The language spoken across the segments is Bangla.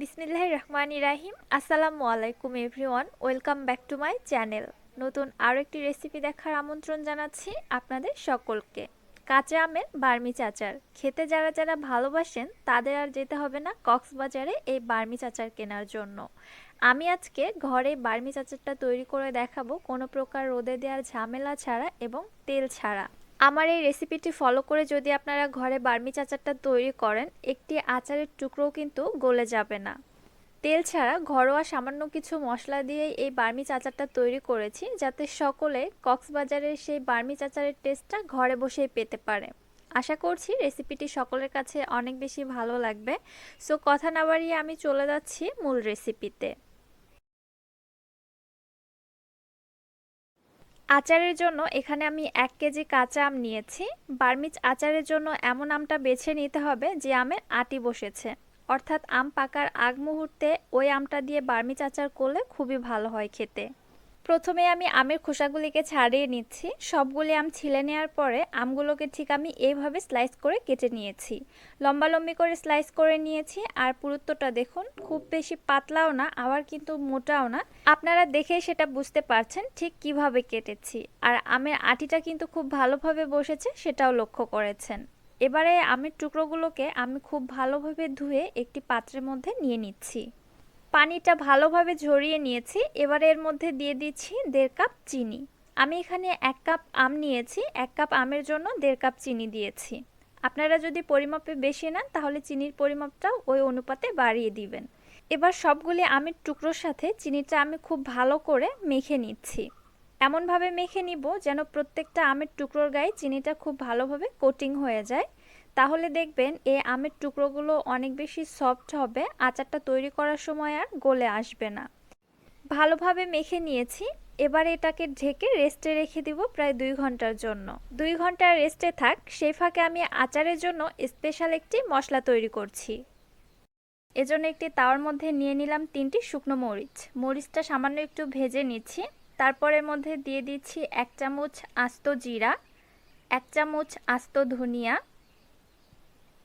বিসমিল্লাহ রহমান ইরাহিম আসসালামু আলাইকুম everyone welcome back to my channel নতুন আরও একটি রেসিপি দেখার আমন্ত্রণ জানাচ্ছি আপনাদের সকলকে। কাঁচা আমের বার্মি চাচার। খেতে যারা যারা ভালোবাসেন, তাদের আর যেতে হবে না কক্সবাজারে এই বার্মি চাচার কেনার জন্য। আমি আজকে ঘরে বার্মি চাচারটা তৈরি করে দেখাবো কোনো প্রকার রোদে দেওয়ার ঝামেলা ছাড়া এবং তেল ছাড়া। আমার এই রেসিপিটি ফলো করে যদি আপনারা ঘরে বার্মি চাচারটা তৈরি করেন, একটি আচারের টুকরোও কিন্তু গলে যাবে না। তেল ছাড়া ঘরোয়া সামান্য কিছু মশলা দিয়ে এই বার্মি চাচারটা তৈরি করেছি, যাতে সকলে কক্সবাজারের সেই বার্মি চাচারের টেস্টটা ঘরে বসেই পেতে পারে। আশা করছি রেসিপিটি সকলের কাছে অনেক বেশি ভালো লাগবে। সো কথা না বাড়িয়ে আমি চলে যাচ্ছি মূল রেসিপিতে আচারের জন্য এখানে আমি এক কেজি কাঁচা আম নিয়েছি। বার্মিজ আচারের জন্য এমন আমটা বেছে নিতে হবে যে আমের আটি বসেছে। অর্থাৎ আম পাকার আগ মুহূর্তে ওই আমটা দিয়ে বার্মিজ আচার করলে খুবই ভালো হয় খেতে। প্রথমে আমি আমের খোসাগুলিকে ছাড়িয়ে নিচ্ছি। সবগুলি আম ছিলে নেওয়ার পরে আমগুলোকে ঠিক আমি এইভাবে স্লাইস করে কেটে নিয়েছি। লম্বা লম্বি করে স্লাইস করে নিয়েছি আর পুরুত্বটা দেখুন, খুব বেশি পাতলাও না, আবার কিন্তু মোটাও না। আপনারা দেখে সেটা বুঝতে পারছেন ঠিক কীভাবে কেটেছি। আর আমের আটিটা কিন্তু খুব ভালোভাবে বসেছে সেটাও লক্ষ্য করেছেন। এবারে আমের টুকরোগুলোকে আমি খুব ভালোভাবে ধুয়ে একটি পাত্রের মধ্যে নিয়ে নিচ্ছি। পানিটা ভালোভাবে ঝরিয়ে নিয়েছি। এবারে এর মধ্যে দিয়ে দিচ্ছি দেড় কাপ চিনি। আমি এখানে এক কাপ আম নিয়েছি, এক কাপ আমের জন্য দেড় কাপ চিনি দিয়েছি। আপনারা যদি পরিমাপে বেশি নেন, তাহলে চিনির পরিমাপটাও ওই অনুপাতে বাড়িয়ে দিবেন। এবার সবগুলি আমের টুকরোর সাথে চিনিটা আমি খুব ভালো করে মেখে নিচ্ছি। এমনভাবে মেখে নিব যেন প্রত্যেকটা আমের টুকরোর গায়ে চিনিটা খুব ভালোভাবে কোটিং হয়ে যায়। তাহলে দেখবেন এই আমের টুকরোগুলো অনেক বেশি সফট হবে, আচারটা তৈরি করার সময় আর গলে আসবে না। ভালোভাবে মেখে নিয়েছি, এবার এটাকে ঢেকে রেস্টে রেখে দিব প্রায় দুই ঘণ্টার জন্য। দুই ঘণ্টা রেস্টে থাক সেই ফাঁকে আমি আচারের জন্য স্পেশাল একটি মশলা তৈরি করছি। এজন্য একটি তাওয়ার মধ্যে নিয়ে নিলাম তিনটি শুকনো মরিচ। মরিচটা সামান্য একটু ভেজে নিচ্ছি। তারপরের মধ্যে দিয়ে দিচ্ছি এক চামচ আস্ত জিরা, এক চামচ আস্ত ধনিয়া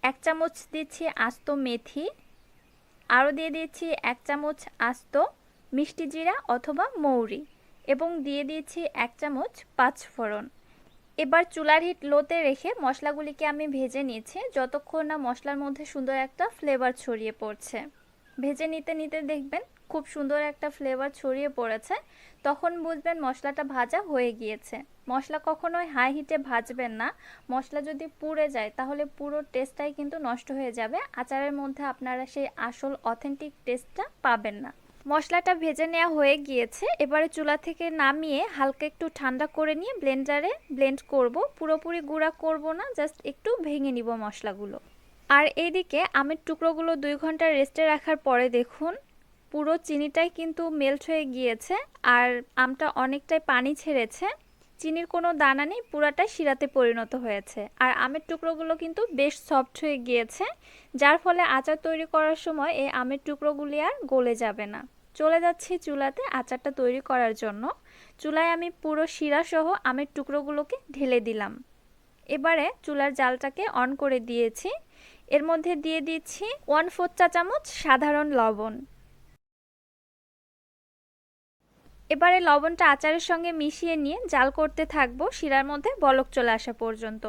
এক চামচ দিচ্ছি আস্ত মেথি, আরও দিয়ে দিচ্ছি এক চামচ আস্ত মিষ্টি জিরা অথবা মৌরি এবং দিয়ে দিয়েছি এক চামচ পাঁচফোড়ন। এবার চুলার হিট লোতে রেখে মশলাগুলিকে আমি ভেজে নিয়েছি যতক্ষণ না মশলার মধ্যে সুন্দর একটা ফ্লেভার ছড়িয়ে পড়ছে। ভেজে নিতে নিতে দেখবেন খুব সুন্দর একটা ফ্লেভার ছড়িয়ে পড়েছে। তখন বুঝবেন মশলাটা ভাজা হয়ে গিয়েছে। মশলা কখনোই হাই হিটে ভাজবেন না। মশলা যদি পুড়ে যায়, তাহলে পুরো টেস্টটাই কিন্তু নষ্ট হয়ে যাবে। আচারের মধ্যে আপনারা সেই আসল অথেন্টিক টেস্টটা পাবেন না। মশলাটা ভেজে নেওয়া হয়ে গিয়েছে। এবারে চুলা থেকে নামিয়ে হালকা একটু ঠান্ডা করে নিয়ে ব্লেন্ডারে ব্লেন্ড করব। পুরোপুরি গুঁড়া করব না জাস্ট একটু ভেঙে নিব মশলাগুলো। আর এইদিকে আমের টুকরোগুলো দুই ঘণ্টা রেস্টে রাখার পরে দেখুন পুরো চিনিটাই কিন্তু মেল্ট হয়ে গিয়েছে আর আমটা অনেকটাই পানি ছেড়েছে। চিনির কোনো দানা নেই পুরাটাই শিরাতে পরিণত হয়েছে। আর আমের টুকরোগুলো কিন্তু বেশ সফট হয়ে গিয়েছে, যার ফলে আচার তৈরি করার সময় এই আমের টুকরোগুলি আর গলে যাবে না। চলে যাচ্ছি চুলাতে আচারটা তৈরি করার জন্য। চুলায় আমি পুরো শিরাসহ আমের টুকরোগুলোকে ঢেলে দিলাম। এবারে চুলার জালটাকে অন করে দিয়েছি। এর মধ্যে দিয়ে দিচ্ছি ওয়ান ফোর চা চামচ সাধারণ লবণ। এবারে লবণটা আচারের সঙ্গে মিশিয়ে নিয়ে জাল করতে থাকব, শিরার মধ্যে বলক চলে আসা পর্যন্ত।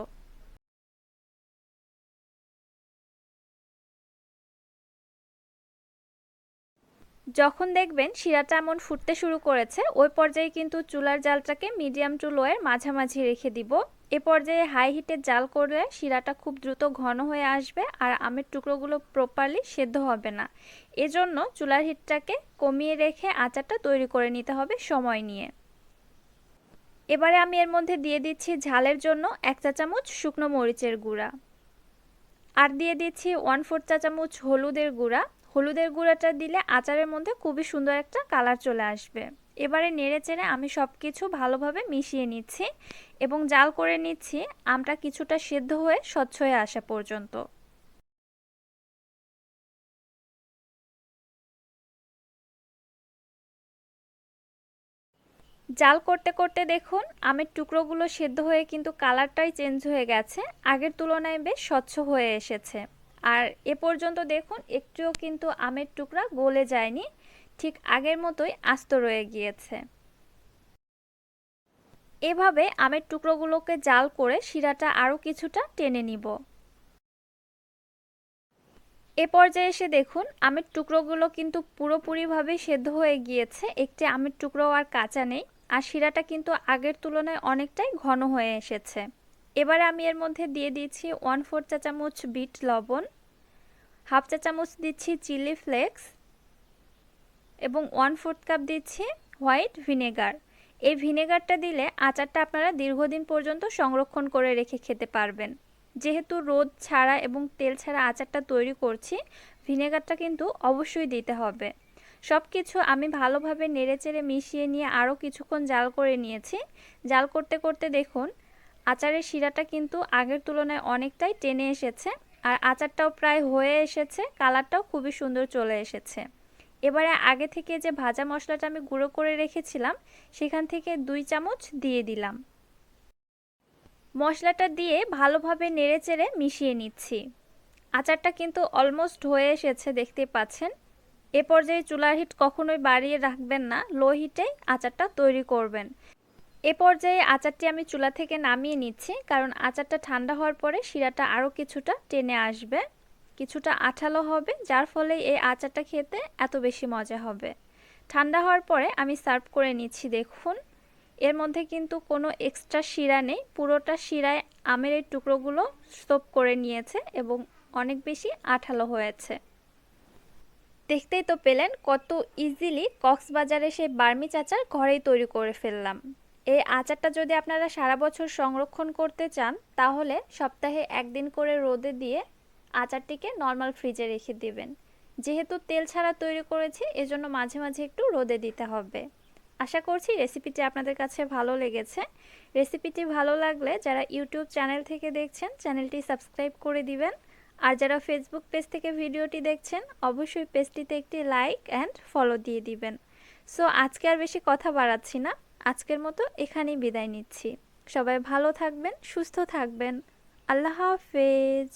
যখন দেখবেন শিরাটা এমন ফুটতে শুরু করেছে, ওই পর্যায়ে কিন্তু চুলার জালটাকে মিডিয়াম টু লোয়ের মাঝামাঝি রেখে দিব। এ পর্যায়ে হাই হিটে জাল করলে শিরাটা খুব দ্রুত ঘন হয়ে আসবে আর আমের টুকরোগুলো প্রপারলি সেদ্ধ হবে না। এজন্য চুলার হিটটাকে কমিয়ে রেখে আচারটা তৈরি করে নিতে হবে সময় নিয়ে। এবারে আমি এর মধ্যে দিয়ে দিচ্ছি ঝালের জন্য এক চা চামচ শুকনো মরিচের গুঁড়া। আর দিয়ে দিচ্ছি ওয়ান ফোর চা চামচ হলুদের গুঁড়া। হলুদের গুঁড়াটা দিলে আচারের মধ্যে খুবই সুন্দর একটা কালার চলে আসবে। এবারে নেড়ে চেড়ে আমি সব কিছু ভালোভাবে মিশিয়ে নিচ্ছি এবং জাল করে নিচ্ছি, আমটা কিছুটা সেদ্ধ হয়ে স্বচ্ছ হয়ে আসা পর্যন্ত। জাল করতে করতে দেখুন, আমের টুকরোগুলো সেদ্ধ হয়ে কিন্তু কালারটাই চেঞ্জ হয়ে গেছে, আগের তুলনায় বেশ স্বচ্ছ হয়ে এসেছে। আর এ পর্যন্ত দেখুন, একটুও কিন্তু আমের টুকরা গলে যায়নি। ঠিক আগের মতোই আস্ত রয়ে গিয়েছে। এভাবে আমের টুকরোগুলোকে জাল করে শিরাটা আরও কিছুটা টেনে নিব। এ পর্যায়ে এসে দেখুন, আমের টুকরোগুলো কিন্তু পুরোপুরিভাবে সেদ্ধ হয়ে গিয়েছে। একটি আমের টুকরো আর কাঁচা নেই, আর শিরাটা কিন্তু আগের তুলনায় অনেকটাই ঘন হয়ে এসেছে। এবারে আমি এর মধ্যে দিয়ে দিচ্ছি ওয়ান ফোর চা চামচ বিট লবণ, হাফ চা চামচ দিচ্ছি চিলি ফ্লেক্স এবং ওয়ান ফোর্থ কাপ দিচ্ছি হোয়াইট ভিনেগার এই ভিনেগারটা দিলে আচারটা আপনারা দীর্ঘদিন পর্যন্ত সংরক্ষণ করে রেখে খেতে পারবেন। যেহেতু রোদ ছাড়া এবং তেল ছাড়া আচারটা তৈরি করছি ভিনেগারটা কিন্তু অবশ্যই দিতে হবে। সব কিছু আমি ভালোভাবে নেড়েচেড়ে মিশিয়ে নিয়ে আরও কিছুক্ষণ জাল করে নিয়েছি। জাল করতে করতে দেখুন, আচারের শিরাটা কিন্তু আগের তুলনায় অনেকটাই টেনে এসেছে, আর আচারটাও প্রায় হয়ে এসেছে, কালারটাও খুবই সুন্দর চলে এসেছে। এবারে আগে থেকে যে ভাজা মশলাটা আমি গুঁড়ো করে রেখেছিলাম, সেখান থেকে দুই চামচ দিয়ে দিলাম। মশলাটা দিয়ে ভালোভাবে নেড়েচেড়ে মিশিয়ে নিচ্ছি। আচারটা কিন্তু অলমোস্ট হয়ে এসেছে, দেখতে পাচ্ছেন। এ পর্যায়ে চুলার হিট কখনোই বাড়িয়ে রাখবেন না, লো হিটেই আচারটা তৈরি করবেন। এ পর্যায়ে আচারটি আমি চুলা থেকে নামিয়ে নিচ্ছি, কারণ আচারটা ঠান্ডা হওয়ার পরে শিরাটা আরও কিছুটা টেনে আসবে। কিছুটা আঠালো হবে, যার ফলে এই আচারটা খেতে এত বেশি মজা হবে। ঠান্ডা হওয়ার পরে আমি সার্ভ করে নিচ্ছি, দেখুন। এর মধ্যে কিন্তু কোনো এক্সট্রা শিরা নেই, পুরোটা শিরায় আমের এই টুকরোগুলো স্তূপ করে নিয়েছে এবং অনেক বেশি আঠালো হয়েছে। দেখতেই তো পেলেন কত ইজিলি কক্সবাজারে সেই বার্মি আচার ঘরেই তৈরি করে ফেললাম। এই আচারটা যদি আপনারা সারা বছর সংরক্ষণ করতে চান, তাহলে সপ্তাহে একদিন করে রোদে দিয়ে আচারটিকে নর্মাল ফ্রিজে রেখে দিবেন। যেহেতু তেল ছাড়া তৈরি করেছি, এজন্য মাঝে মাঝে একটু রোদে দিতে হবে। আশা করছি রেসিপিটি আপনাদের কাছে ভালো লেগেছে। রেসিপিটি ভালো লাগলে যারা ইউটিউব চ্যানেল থেকে দেখছেন, চ্যানেলটি সাবস্ক্রাইব করে দিবেন। আর যারা ফেসবুক পেজ থেকে ভিডিওটি দেখছেন, অবশ্যই পেজটিতে একটি লাইক অ্যান্ড ফলো দিয়ে দিবেন। সো আজকে আর বেশি কথা বাড়াচ্ছি না। আজকের মতো এখানেই বিদায় নিচ্ছি। সবাই ভালো থাকবেন, সুস্থ থাকবেন। আল্লাহ হাফেজ।